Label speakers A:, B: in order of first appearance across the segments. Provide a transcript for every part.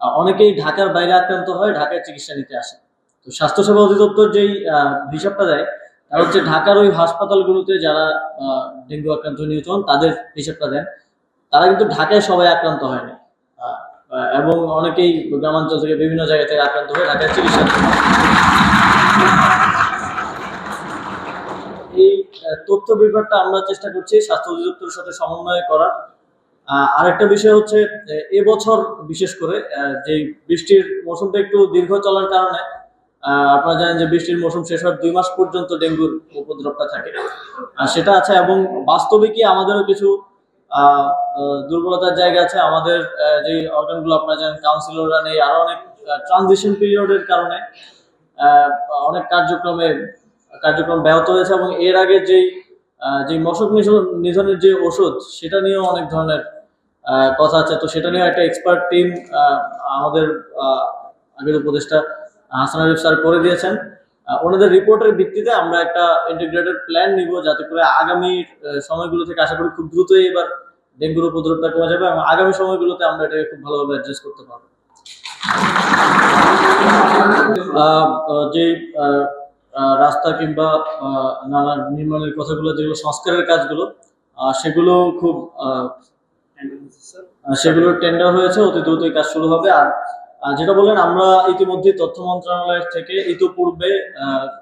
A: অনেকেই ঢাকার বাইরে আক্রান্ত হয় ঢাকায় চিকিৎসা নিতে আসে। তো স্বাস্থ্যসেবা অধিদপ্তর যেই হিসাবটা দেয় তার হচ্ছে ঢাকার ওই হাসপাতালগুলোতে যারা ডেঙ্গু আক্রান্ত হয়ে নিহত হন তাদের হিসাবটা দেন। তারা কিন্তু ঢাকায় সবাই আক্রান্ত আহ, আহ, এবং অনেকেই গ্রামাঞ্চল থেকে বিভিন্ন জায়গা থেকে আক্রান্ত হয়ে ঢাকায় চিকিৎসা এই তথ্য বিভাগটা আমরা চেষ্টা করছি স্বাস্থ্য অধিদপ্তরের সাথে সমন্বয় করার। আরেকটা বিষয় হচ্ছে এবছর বিশেষ করে যে বৃষ্টির মৌসুমটা একটু দীর্ঘ চলার কারণে আপনারা জানেন যে বৃষ্টির মৌসুম শেষ হওয়ার দুই মাস পর্যন্ত ডেঙ্গুর উপদ্রবটা থাকে। সেটা আছে এবং বাস্তবিকই আমাদেরও কিছু দুর্বলতার জায়গা আছে। আমাদের যে অর্গানগুলো আপনারা জানেন কাউন্সিলররা নেই, আরও অনেক ট্রানজিশন পিরিয়ডের কারণে অনেক কার্যক্রমে, কার্যক্রম ব্যাহত হয়েছে এবং এর আগে যেই যে মশক নিধন- নিধনের যে ওষুধ, সেটা নিয়েও অনেক ধরনের কথা আছে। তো সেটা নিয়ে একটা এক্সপার্ট টিম আমাদের আগের উপদেষ্টা হাসান আরিফ স্যার করে দিয়েছেন। ওনাদের রিপোর্টের ভিত্তিতে আমরা একটা ইন্টিগ্রেটেড প্ল্যান নিব যাতে করে আগামী সময়গুলো থেকে আশা করি খুব দ্রুতই এবার ডেঙ্গুর উপদ্রবটা কমে যাবে এবং আগামী সময়গুলোতে আমরা এটাকে খুব ভালোভাবে অ্যাডজাস্ট করতে পারব। যে রাস্তা কিংবা নানা নির্মাণের কথাগুলো যেগুলো সংস্কারের কাজগুলো সেগুলো খুব সেগুলোর টেন্ডার হয়েছে, অতি দ্রুতই কাজ শুরু হবে। আর যেটা বললেন, আমরা ইতিমধ্যে তথ্য মন্ত্রণালয়ের থেকে ইতিপূর্বে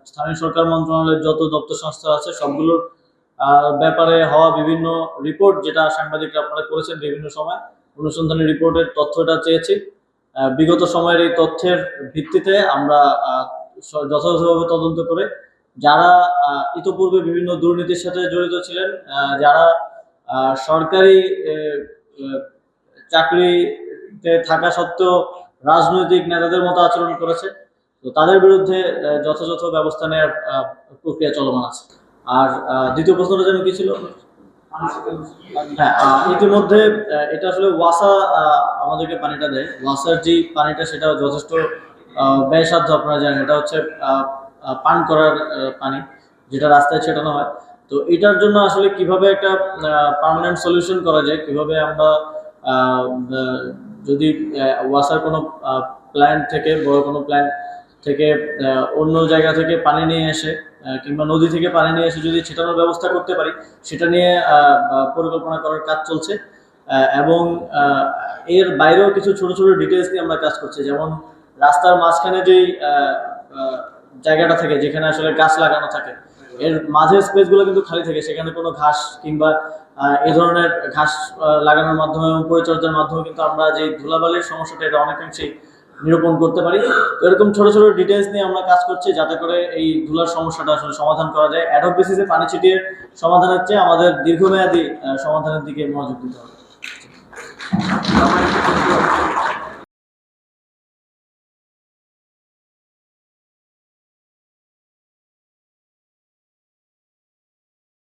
A: স্থানীয় সরকার মন্ত্রণালয়ের যত দপ্তর সংস্থা আছে, সবগুলোর ব্যাপারে হওয়া বিভিন্ন রিপোর্ট যেটা সাংবাদিকরা আপনারা করেছেন বিভিন্ন সময়, অনুসন্ধানী রিপোর্টের তথ্যটা চেয়েছি। বিগত সময়ের এই তথ্যের ভিত্তিতে আমরা যথাযথভাবে তদন্ত করে, যারা ইতোপূর্বে বিভিন্ন দুর্নীতির সাথে জড়িত ছিলেন যারা সরকারি চাকরিতে থাকা সত্ত্বেও রাজনৈতিক নেতাদের মতো আচরণ করেছে। তো তাদের বিরুদ্ধে যথাযথ ব্যবস্থা নেওয়ার প্রক্রিয়া চলমান আছে। আর দ্বিতীয় প্রশ্নটা যেন কি ছিল? হ্যাঁ ইতিমধ্যে এটা আসলে ওয়াসা আমাদেরকে পানিটা দেয়। ওয়াসার যে পানিটা সেটা যথেষ্ট ব্যয়সাধ্য আপনারা জানেন। এটা হচ্ছে পান করার পানি। যেটা রাস্তায় ছেটানো হয়। তো এটার জন্য আসলে কীভাবে একটা পার্মানেন্ট সলিউশন করা যায়? কীভাবে আমরা যদি ওয়াসার কোনো প্ল্যান্ট থেকে, বড় কোনো প্ল্যান্ট থেকে অন্য জায়গা থেকে পানি নিয়ে এসে কিংবা নদী থেকে পানি নিয়ে এসে যদি ছেটানোর ব্যবস্থা করতে পারি, সেটা নিয়ে পরিকল্পনা করার কাজ চলছে। এবং এর বাইরেও কিছু ছোট ছোট ডিটেলস নিয়ে আমরা কাজ করছি। যেমন রাস্তার মাঝখানে যেই জায়গাটা থাকে, যেখানে আসলে গাছ লাগানো থাকে এর মাঝের স্পেসগুলো কিন্তু খালি থাকে। সেখানে কোনো ঘাস কিংবা এই ধরনের ঘাস লাগানোর মাধ্যমে এবং পরিচর্যার মাধ্যমে কিন্তু আমরা যে ধুলাবালির সমস্যাটা, এটা অনেকাংশেই নিরূপণ করতে পারি। তো এরকম ছোট ছোট ডিটেলস নিয়ে আমরা কাজ করছি যাতে করে এই ধুলার সমস্যাটা আসলে সমাধান করা যায়। অ্যাডক বেসিসে পানি ছিটিয়ে সমাধানের চেয়ে আমাদের দীর্ঘমেয়াদী সমাধানের দিকে মনোযোগ দিতে হবে।